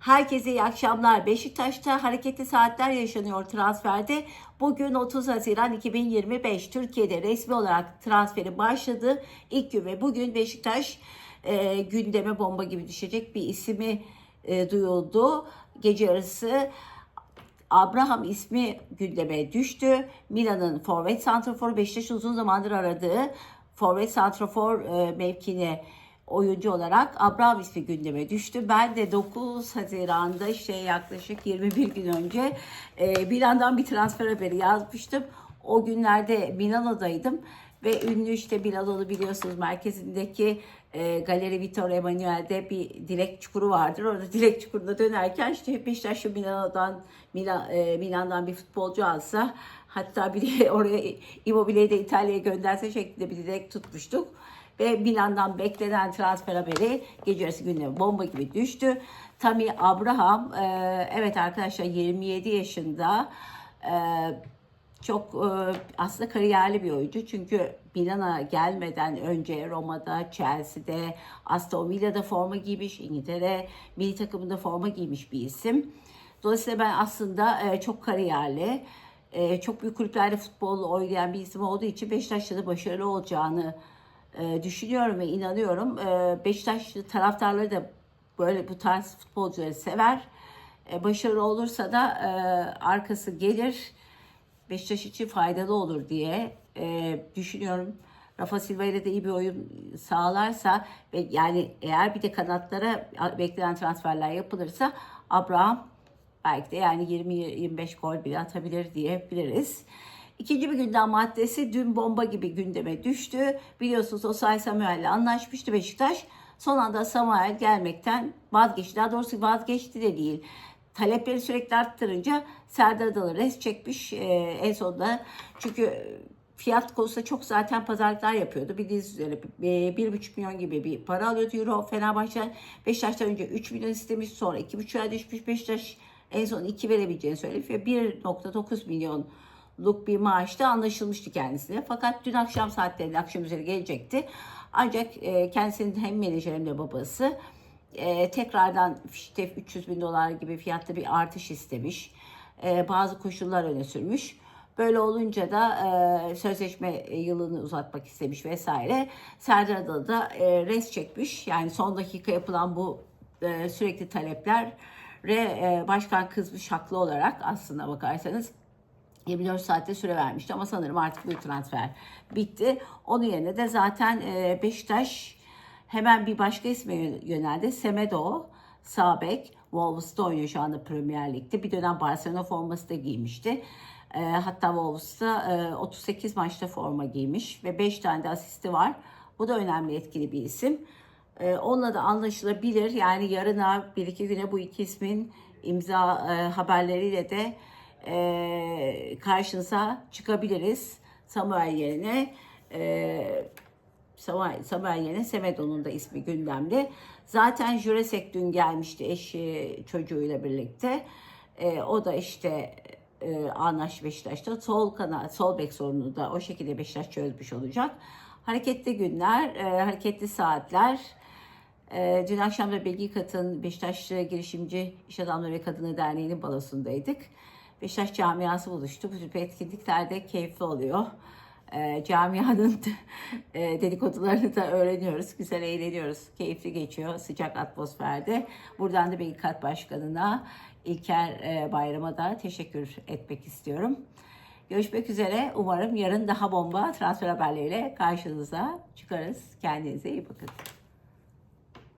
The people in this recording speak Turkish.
Herkese iyi akşamlar. Beşiktaş'ta hareketli saatler yaşanıyor transferde. Bugün 30 Haziran 2025 Türkiye'de resmi olarak transferi başladı. İlk gün ve bugün Beşiktaş e, gündeme bomba gibi düşecek bir ismi e, duyuldu. Gece yarısı Abraham ismi gündeme düştü. Milan'ın forvet santraforu Beşiktaş uzun zamandır aradığı forvet santrafor e, mevkine oyuncu olarak Abraham ismi gündeme düştü. Ben de 9 Haziran'da işte yaklaşık 21 gün önce e, Milan'dan bir transfer haberi yazmıştım. O günlerde Milano'daydım ve ünlü işte Milano'lu biliyorsunuz merkezindeki e, Galeri Vittorio Emanuel'de bir dilek çukuru vardır. Orada dilek çukuruna dönerken işte Beşiktaş şu Milano'dan Milan, e, Milan'dan bir futbolcu alsa hatta bir oraya Immobile'yi de İtalya'ya gönderse şeklinde bir dilek tutmuştuk. Ve Milan'dan beklenen transfer haberi gece yarısı gündeme bomba gibi düştü. Tammy Abraham, e, evet arkadaşlar 27 yaşında. E, çok e, aslında kariyerli bir oyuncu. Çünkü Milan'a gelmeden önce Roma'da, Chelsea'de, Aston Villa'da forma giymiş, İngiltere milli takımında forma giymiş bir isim. Dolayısıyla ben aslında çok kariyerli, çok büyük kulüplerde futbol oynayan bir isim olduğu için Beşiktaş'ta da başarılı olacağını e, düşünüyorum ve inanıyorum. E, taraftarları da böyle bu tarz futbolcuları sever. E, başarılı olursa da e, arkası gelir. Beşiktaş için faydalı olur diye e, düşünüyorum. Rafa Silva ile de iyi bir oyun sağlarsa ve yani eğer bir de kanatlara beklenen transferler yapılırsa Abraham belki de yani 20-25 gol bile atabilir diyebiliriz. İkinci bir gündem maddesi dün bomba gibi gündeme düştü. Biliyorsunuz Osay Samuel ile anlaşmıştı Beşiktaş. Son anda Samuel gelmekten vazgeçti. Daha doğrusu vazgeçti de değil. Talepleri sürekli arttırınca Serdar Adalı res çekmiş e, en sonunda. Çünkü fiyat konusunda çok zaten pazarlıklar yapıyordu. Bildiğiniz üzere e, 1,5 milyon gibi bir para alıyordu Euro. Fenerbahçe Beşiktaş'tan önce 3 milyon istemiş. Sonra 2,5'a düşmüş. Beşiktaş en son 2 verebileceğini söylemiş ve 1.9 milyon luk bir maaşta anlaşılmıştı kendisine. Fakat dün akşam saatlerinde akşam üzeri gelecekti. Ancak e, kendisinin hem menajer hem de babası e, tekrardan işte 300 bin dolar gibi fiyatta bir artış istemiş. E, bazı koşullar öne sürmüş. Böyle olunca da e, sözleşme yılını uzatmak istemiş vesaire. Serdar Adalı da e, res çekmiş. Yani son dakika yapılan bu e, sürekli talepler ve e, başkan kızmış haklı olarak aslında bakarsanız 24 saatte süre vermişti ama sanırım artık bu transfer bitti. Onun yerine de zaten e, Beşiktaş hemen bir başka isme yöneldi. Semedo, Sabek, Wolves'ta oynuyor şu anda Premier Lig'de. Bir dönem Barcelona forması da giymişti. E, hatta Wolves'ta e, 38 maçta forma giymiş ve 5 tane de asisti var. Bu da önemli etkili bir isim. E, onunla da anlaşılabilir. Yani yarına bir iki güne bu iki ismin imza e, haberleriyle de e, karşınıza çıkabiliriz. Samuel yerine e, Samuel, Samuel yerine Semedo'nun da ismi gündemde. Zaten Juresek dün gelmişti eşi çocuğuyla birlikte. E, o da işte e, anlaş Beşiktaş'ta sol kanat, sol bek sorununu da o şekilde Beşiktaş çözmüş olacak. Hareketli günler, e, hareketli saatler. E, dün akşam da Belgikat'ın Beşiktaşlı Girişimci İş Adamları ve Kadını Derneği'nin balosundaydık. Beşiktaş camiası buluştu. Bu tip etkinlikler de keyifli oluyor. E, camianın e, dedikodularını da öğreniyoruz. Güzel eğleniyoruz. Keyifli geçiyor. Sıcak atmosferde. Buradan da Belgikat Başkanı'na İlker e, Bayram'a da teşekkür etmek istiyorum. Görüşmek üzere. Umarım yarın daha bomba transfer haberleriyle karşınıza çıkarız. Kendinize iyi bakın.